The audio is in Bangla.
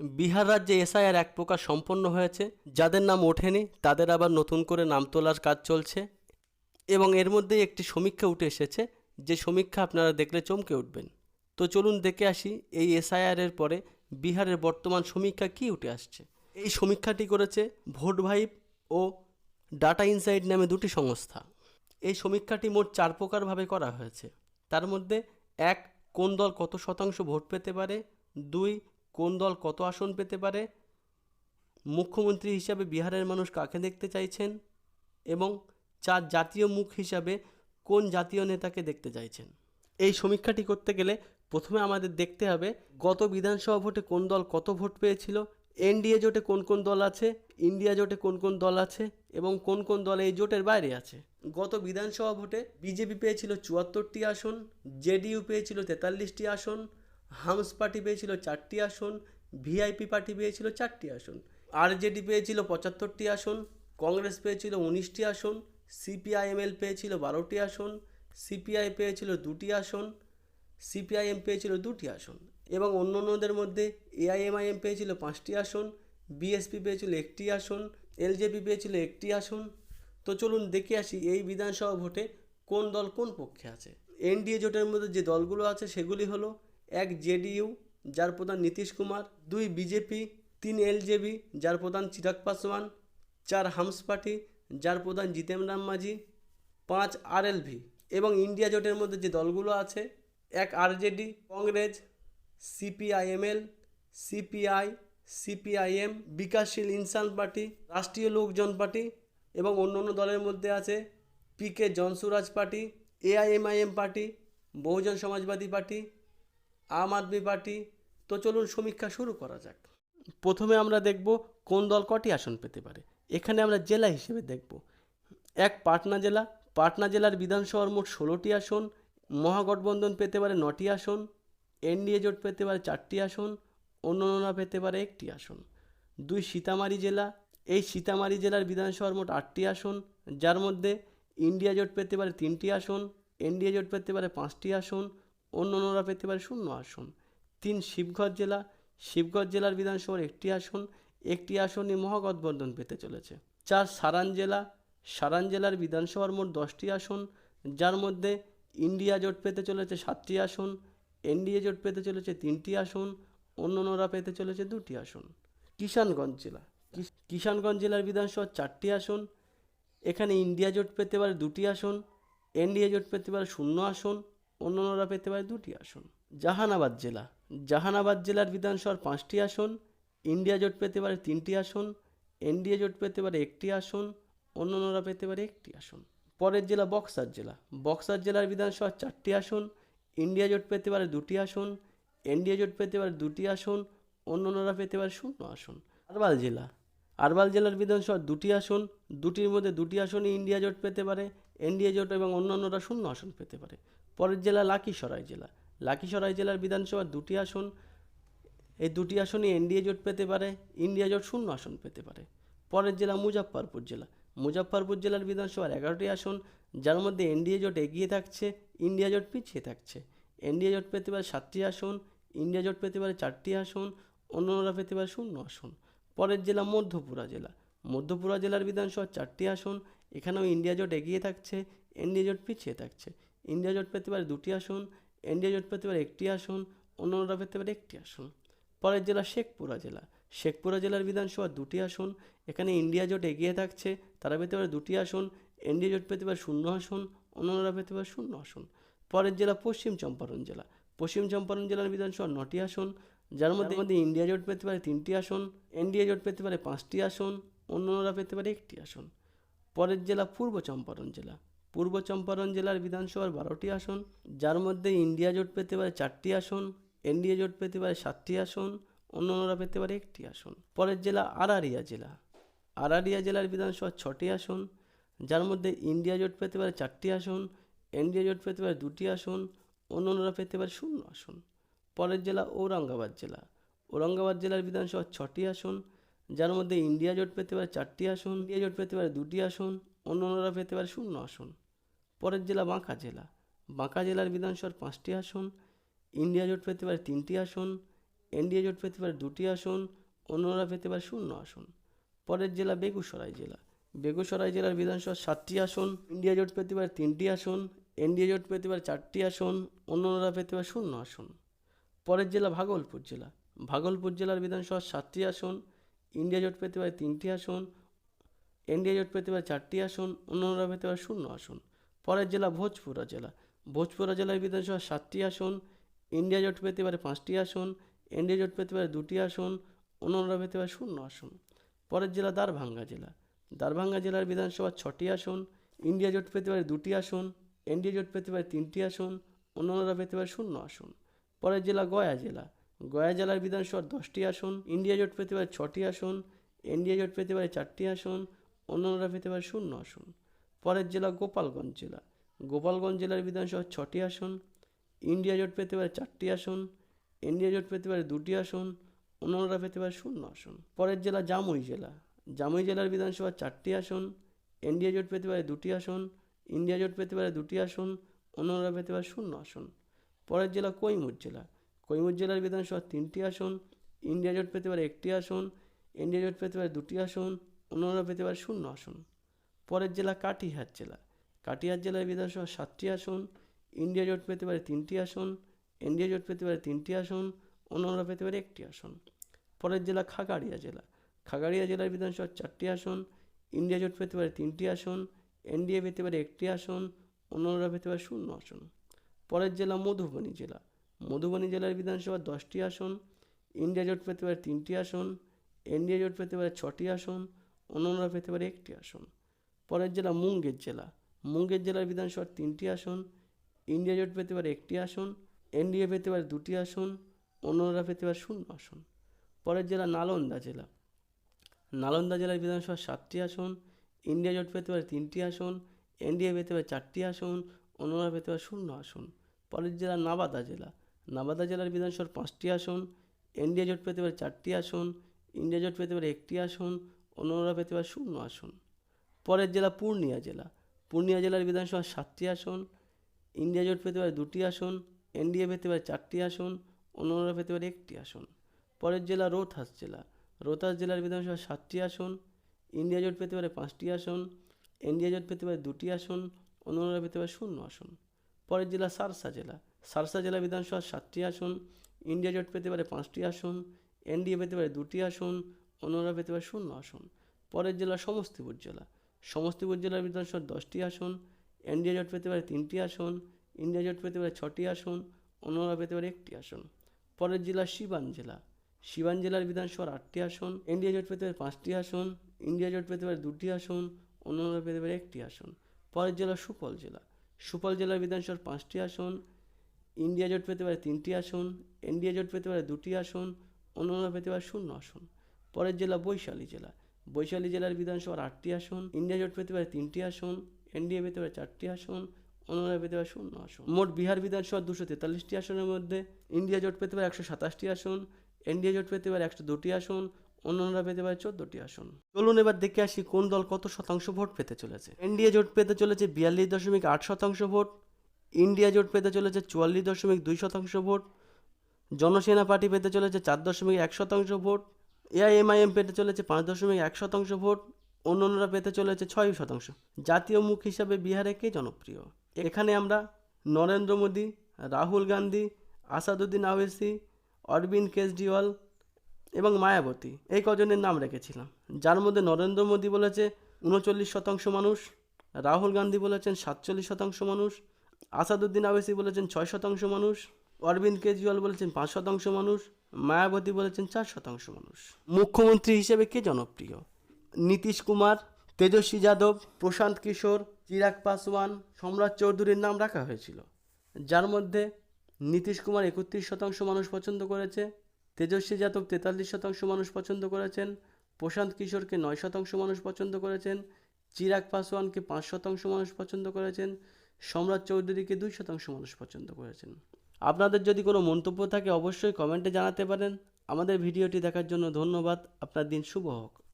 বিহার রাজ্যে এসআইআর এক প্রকার সম্পন্ন হয়েছে, যাদের নাম ওঠেনি, তাদের আবার নতুন করে নাম তোলার কাজ চলছে এবং এর মধ্যেই একটি সমীক্ষা উঠে এসেছে, যে সমীক্ষা আপনারা দেখলে চমকে উঠবেন। তো চলুন দেখে আসি, এই এসআইআর এর পরে বিহারের বর্তমান সমীক্ষা কি উঠে আসছে। এই সমীক্ষাটি করেছে ভোট ভাইব ও ডাটা ইনসাইট নামে দুটি সংস্থা। এই সমীক্ষাটি মোট চার প্রকারভাবে করা হয়েছে। তার মধ্যে এক, কোন দল কত শতাংশ ভোট পেতে পারে? দুই কোন দল কত আসন পেতে পারে? মুখ্যমন্ত্রী হিসাবে বিহারের মানুষ কাকে দেখতে চাইছেন? এবং চার জাতীয় মুখ হিসাবে কোন জাতীয় নেতাকে দেখতে চাইছেন? এই সমীক্ষাটি করতে গেলে প্রথমে আমাদের দেখতে হবে গত বিধানসভা ভোটে কোন দল কত ভোট পেয়েছিল, এনডিএ জোটে কোন কোন দল আছে, ইন্ডিয়া জোটে কোন কোন দল আছে, এবং কোন কোন দল এই জোটের বাইরে আছে। গত বিধানসভা ভোটে বিজেপি পেয়েছিল চুয়াত্তরটি আসন, জেডিইউ পেয়েছিল তেতাল্লিশটি আসন হামস পার্টি পেয়েছিল চারটি আসন, ভিআইপি পার্টি পেয়েছিল চারটি আসন, আরজেডি পেয়েছিল পঁচাত্তরটি আসন, কংগ্রেস পেয়েছিল উনিশটি আসন, সিপিআইএমএল পেয়েছিল বারোটি আসন, সিপিআই পেয়েছিল দুটি আসন, সিপিআইএম পেয়েছিল দুটি আসন এবং অন্য অন্যদের মধ্যে এআইএমআইএম পেয়েছিল পাঁচটি আসন, বিএসপি পেয়েছিল একটি আসন, এলজেপি পেয়েছিল একটি আসন। তো চলুন দেখে আসি এই বিধানসভা ভোটে কোন দল কোন পক্ষে আছে। এনডিএ জোটের মধ্যে যে দলগুলো আছে সেগুলি হলো এক জেডিইউ, যার প্রধান নীতিশ কুমার, দুই বিজেপি, তিন এলজেবি, যার প্রধান চিরাগ পাসওয়ান চার হামস পার্টি, যার প্রধান জিতেন রাম মাঝি পাঁচ আরএলভি এবং ইন্ডিয়া জোটের মধ্যে যে দলগুলো আছে, এক RJD, Congress, CPIML, CPI, CPIM, Vikassheel Insaan Party, রাষ্ট্রীয় লোকজন পার্টি এবং অন্য অন্য দলের মধ্যে আছে PK Jansuraaj Party, AIMIM Party, Bahujan Samajwadi Party Aam Aadmi Party. তো চলুন সমীক্ষা শুরু করা যাক। প্রথমে আমরা দেখব কোন দল কটি আসন পেতে পারে। এখানে আমরা জেলা হিসেবে দেখব। এক, পাটনা জেলা। পাটনা জেলার বিধানসভার মোট ষোলোটি আসন। মহাগঠবন্ধন পেতে পারে নটি আসন। এনডিএ জোট পেতে পারে চারটি আসন। অন্যান্যরা পেতে পারে একটি আসন। দুই, সীতামারি জেলা। এই সীতামারি জেলার বিধানসভার মোট আটটি আসন। যার মধ্যে ইন্ডিয়া জোট পেতে পারে তিনটি আসন। এনডিএ জোট পেতে পারে পাঁচটি আসন। অন্যান্যরা পেতে পারে শূন্য আসন। তিন শিবগঞ্জ জেলা, শিবগঞ্জ জেলার বিধানসভার একটি আসন, একটি আসনই মহাগঠবন্ধন পেতে চলেছে। চার সারান জেলা, সারান জেলার বিধানসভার মোট দশটি আসন, যার মধ্যে ইন্ডিয়া জোট পেতে চলেছে সাতটি আসন, এনডিএ জোট পেতে চলেছে তিনটি আসন অন্যান্যরা পেতে চলেছে দুটি আসন। কিষানগঞ্জ জেলা কিষানগঞ্জ জেলার বিধানসভার চারটি আসন, এখানে ইন্ডিয়া জোট পেতে পারে দুটি আসন, এনডিএ জোট পেতে পারে শূন্য আসন অন্যান্যরা পেতে পারে দুটি আসন। জাহানাবাদ জেলা। জাহানাবাদ জেলার বিধানসভার পাঁচটি আসন, ইন্ডিয়া জোট পেতে পারে তিনটি আসন, এনডিএ জোট পেতে পারে একটি আসন অন্যান্যরা পেতে পারে একটি আসন। পরের জেলা বক্সার জেলা। বক্সার জেলার বিধানসভার চারটি আসন, ইন্ডিয়া জোট পেতে পারে দুটি আসন, এনডিএ জোট পেতে পারে দুটি আসন অন্যান্যরা পেতে পারে শূন্য আসন। আরবাল জেলা। আরবাল জেলার বিধানসভার দুটি আসন, দুটির মধ্যে দুটি আসনই ইন্ডিয়া জোট পেতে পারে এনডিএ জোট এবং অন্যান্যরা শূন্য আসন পেতে পারে। পরের জেলা লাকিসরাই জেলা। লাকিসরাই জেলার বিধানসভার দুটি আসন। এই দুটি আসনই এনডিএ জোট পেতে পারে, ইন্ডিয়া জোট শূন্য আসন পেতে পারে। পরের জেলা মুজাফফরপুর জেলা। মুজাফফরপুর জেলার বিধানসভার এগারোটি আসন, যার মধ্যে এনডিএ জোট এগিয়ে থাকছে, ইন্ডিয়া জোট পিছিয়ে থাকছে। এনডিএ জোট পেতে পারে সাতটি আসন, ইন্ডিয়া জোট পেতে পারে চারটি আসন অন্যরা পেতে পারে শূন্য আসন। পরের জেলা মধ্যপুরা জেলা। মধ্যপুরা জেলার বিধানসভার চারটি আসন এখানেও ইন্ডিয়া জোট এগিয়ে থাকছে এনডিএ জোট পিছিয়ে থাকছে। ইন্ডিয়া জোট পেতে পারে দুটি আসন এনডিএ জোট পেতে পারে একটি আসন অন্যরা পেতে পারে একটি আসন। পরের জেলা শেখপুরা জেলা। শেখপুরা জেলার বিধানসভা দুটি আসন এখানে ইন্ডিয়া জোট এগিয়ে থাকছে তারা পেতে পারে দুটি আসন এনডিএ জোট পেতে পারে শূন্য আসন অন্যরা পেতে পারে শূন্য আসন। পরের জেলা পশ্চিম চম্পারণ জেলা। পশ্চিম চম্পারণ জেলার বিধানসভা নটি আসন যার মধ্যে মধ্যে ইন্ডিয়া জোট পেতে পারে তিনটি আসন এনডিএ জোট পেতে পারে পাঁচটি আসন অন্যরা পেতে পারে একটি আসন। পরের জেলা পূর্ব চম্পারণ জেলা। পূর্ব চম্পারণ জেলার বিধানসভার বারোটি আসন, যার মধ্যে ইন্ডিয়া জোট পেতে পারে চারটি আসন, এনডিএ জোট পেতে পারে সাতটি আসন অন্যান্যরা পেতে পারে একটি আসন। পরের জেলা আরারিয়া জেলা। আরারিয়া জেলার বিধানসভার ছটি আসন, যার মধ্যে ইন্ডিয়া জোট পেতে পারে চারটি আসন, এনডিএ জোট পেতে পারে দুটি আসন অন্যান্যরা পেতে পারে শূন্য আসন। পরের জেলা ঔরঙ্গাবাদ জেলা। ঔরঙ্গাবাদ জেলার বিধানসভার ছটি আসন যার মধ্যে ইন্ডিয়া জোট পেতে পারে চারটি আসন, ইন্ডিয়া জোট পেতে পারে দুটি আসন অন্য অন্যান্যরা পেতে পারে শূন্য আসন। পরের জেলা বাঁকা জেলা। বাঁকা জেলার বিধানসভার পাঁচটি আসন, ইন্ডিয়া জোট পেতে পারে তিনটি আসন, এনডিএ জোট পেতে পারে দুটি আসন, অন্যরা পেতে পারে শূন্য আসন। পরের জেলা বেগুসরাই জেলা। বেগুসরাই জেলার বিধানসভার সাতটি আসন, ইন্ডিয়া জোট পেতে পারে তিনটি আসন, এনডিএ জোট পেতে পারে চারটি আসন, অন্যরা পেতে পারে শূন্য আসন। পরের জেলা ভাগলপুর জেলা। ভাগলপুর জেলার বিধানসভার সাতটি আসন ইন্ডিয়া জোট পেতে পারে তিনটি আসন এনডিএ জোট পেতে পারে চারটি আসন, অন্যরা পেতে পারে শূন্য আসন। পরের জেলা ভোজপুরা জেলা। ভোজপুরা জেলার বিধানসভা সাতটি আসন ইন্ডিয়া জোট পেতে পারে পাঁচটি আসন এনডিএ জোট পেতে পারে দুটি আসন, অন্যরা পেতে পারে শূন্য আসন। পরের জেলা দারভাঙ্গা জেলা। দারভাঙ্গা জেলার বিধানসভা ছটি আসন ইন্ডিয়া জোট পেতে পারে দুটি আসন এনডিএ জোট পেতে পারে তিনটি আসন, অন্যরা পেতে পারে শূন্য আসন। পরের জেলা গয়া জেলা। গয়া জেলার বিধানসভার দশটি আসন, ইন্ডিয়া জোট পেতে পারে ছটি আসন, এনডিএ জোট পেতে পারে চারটি আসন অন্যরা পেতে পারে শূন্য আসন। পরের জেলা গোপালগঞ্জ জেলা। গোপালগঞ্জ জেলার বিধানসভার ছটি আসন, ইন্ডিয়া জোট পেতে পারে চারটি আসন, এনডিএ জোট পেতে পারে দুটি আসন অন্যরা পেতে পারে শূন্য আসন। পরের জেলা জামুই জেলা। জামুই জেলার বিধানসভার চারটি আসন, এনডিএ জোট পেতে পারে দুটি আসন, ইন্ডিয়া জোট পেতে পারে দুটি আসন অন্যরা পেতে পারে শূন্য আসন। পরের জেলা কৈমুর জেলা। কৈমুর জেলার বিধানসভা তিনটি আসন, ইন্ডিয়া জোট পেতে পারে একটি আসন, ইন্ডিয়া জোট পেতে পারে দুটি আসন, অন্যরা পেতে পারে শূন্য আসন। পরের জেলা কাটিহার জেলা। কাটিহার জেলার বিধানসভা সাতটি আসন, ইন্ডিয়া জোট পেতে পারে তিনটি আসন এনডিএ জোট পেতে পারে তিনটি আসন, অন্যরা পেতে পারে একটি আসন। পরের জেলা খাগাড়িয়া জেলা। খাগাড়িয়া জেলার বিধানসভার চারটি আসন, ইন্ডিয়া জোট পেতে পারে তিনটি আসন, এনডিএ পেতে পারে একটি আসন, অন্যরা পেতে পারে শূন্য আসন। পরের জেলা মধুবনী জেলা। মধুবনী জেলার বিধানসভার দশটি আসন, ইন্ডিয়া জোট পেতে পারে তিনটি আসন, এনডিএ জোট পেতে পারে ছটি আসন অন্যরা পেতে পারে একটি আসন। পরের জেলা মুঙ্গের জেলা। মুঙ্গের জেলার বিধানসভার তিনটি আসন, ইন্ডিয়া জোট পেতে পারে একটি আসন, এনডিএ পেতে পারে দুটি আসন অন্যরা পেতে পারে শূন্য আসন। পরের জেলা নালন্দা জেলা। নালন্দা জেলার বিধানসভার সাতটি আসন, ইন্ডিয়া জোট পেতে পারে তিনটি আসন, এনডিএ পেতে পারে চারটি আসন অন্যরা পেতে পারে শূন্য আসন। পরের জেলা নাবাদা জেলা। নাবাদা জেলার বিধানসভার পাঁচটি আসন, এনডিএ জোট পেতে পারে চারটি আসন, ইন্ডিয়া জোট পেতে পারে একটি আসন, অন্যরা পেতে পারে শূন্য আসন। পরের জেলা পূর্ণিয়া জেলা। পূর্ণিয়া জেলার বিধানসভার সাতটি আসন, ইন্ডিয়া জোট পেতে পারে দুটি আসন, এনডিএ পেতে পারে চারটি আসন, অন্যরা পেতে পারে একটি আসন। পরের জেলা রোহতাস জেলা। রোহতাস জেলার বিধানসভার সাতটি আসন, ইন্ডিয়া জোট পেতে পারে পাঁচটি আসন, এনডিএ জোট পেতে পারে দুটি আসন, অন্যরা পেতে পারে শূন্য আসন। পরের জেলা সারসা জেলা। সারসা জেলা বিধানসভার সাতটি আসন, ইন্ডিয়া জোট পেতে পারে পাঁচটি আসন, এনডিএ পেতে পারে দুটি আসন, অন্যরা পেতে পারে শূন্য আসন। পরের জেলা সমস্তিপুর জেলা। সমস্তিপুর জেলার বিধানসভার দশটি আসন, এনডিএ জোট পেতে পারে তিনটি আসন, ইন্ডিয়া জোট পেতে পারে ছটি আসন, অন্যরা পেতে পারে একটি আসন। পরের জেলা সিবান জেলা। সিবান জেলার বিধানসভার আটটি আসন, এনডিএ জোট পেতে পারে পাঁচটি আসন, ইন্ডিয়া জোট পেতে পারে দুটি আসন, অন্যরা পেতে পারে একটি আসন। পরের জেলা সুপল জেলা। সুপল জেলার বিধানসভার পাঁচটি আসন ইন্ডিয়া জোট পেতে পারে তিনটি আসন এনডিএ জোট পেতে পারে দুটি আসন, অন্যরা পেতে পারে শূন্য আসন। পরের জেলা বৈশালী জেলা। বৈশালী জেলার বিধানসভার আটটি আসন ইন্ডিয়া জোট পেতে পারে তিনটি আসন এনডিএ পেতে পারে চারটি আসন, অন্যরা পেতে পারে শূন্য আসন। মোট বিহার বিধানসভার দুশো তেতাল্লিশটি আসনের মধ্যে ইন্ডিয়া জোট পেতে পারে একশো সাতাশটি আসন এনডিএ জোট পেতে পারে একশো দুটি আসন, অন্যরা পেতে পারে চোদ্দটি আসন। চলুন এবার দেখে আসি কোন দল কত শতাংশ ভোট পেতে চলেছে। এনডিএ জোট পেতে চলেছে বিয়াল্লিশ দশমিক আট শতাংশ ভোট ইন্ডিয়া জোট পেতে চলেছে চুয়াল্লিশ দশমিক দুই শতাংশ ভোট, জনসেনা পার্টি পেতে চলেছে চার দশমিক এক শতাংশ ভোট, এআইএমআইএম পেতে চলেছে পাঁচ দশমিক এক শতাংশ ভোট, অন্যান্যরা পেতে চলেছে ছয় শতাংশ। জাতীয় মুখ হিসাবে বিহারে কে জনপ্রিয়? এখানে আমরা নরেন্দ্র মোদী, রাহুল গান্ধী, আসাদুদ্দিন আওয়েসি, অরবিন্দ কেজরিওয়াল এবং মায়াবতী, এই কজনের নাম রেখেছিলাম। যার মধ্যে নরেন্দ্র মোদী বলেছে উনচল্লিশ শতাংশ মানুষ, রাহুল গান্ধী বলেছেন সাতচল্লিশ শতাংশ মানুষ আসাদুদ্দিন আবেসি বলেছেন ছয় শতাংশ মানুষ, অরবিন্দ কেজরিওয়াল বলেছেন পাঁচ শতাংশ মানুষ, মায়াবতী বলেছেন চার শতাংশ মানুষ। মুখ্যমন্ত্রী হিসেবে কে জনপ্রিয়? নীতিশ কুমার, তেজস্বী যাদব, প্রশান্ত কিশোর, চিরাগ পাসওয়ান, সম্রাট চৌধুরীর নাম রাখা হয়েছিল। যার মধ্যে নীতিশ কুমার একত্রিশ শতাংশ মানুষ পছন্দ করেছে, তেজস্বী যাদব তেতাল্লিশ শতাংশ মানুষ পছন্দ করেছেন, প্রশান্ত কিশোরকে নয় শতাংশ মানুষ পছন্দ করেছেন, চিরাগ পাসওয়ানকে পাঁচ শতাংশ মানুষ পছন্দ করেছেন সম্রাট চৌধুরীকে দুই শতাংশ মানুষ পছন্দ করেছেন। আপনাদের যদি কোনো মন্তব্য থাকে, অবশ্যই কমেন্টে জানাতে পারেন। আমাদের ভিডিওটি দেখার জন্য ধন্যবাদ। আপনার দিন শুভ হোক।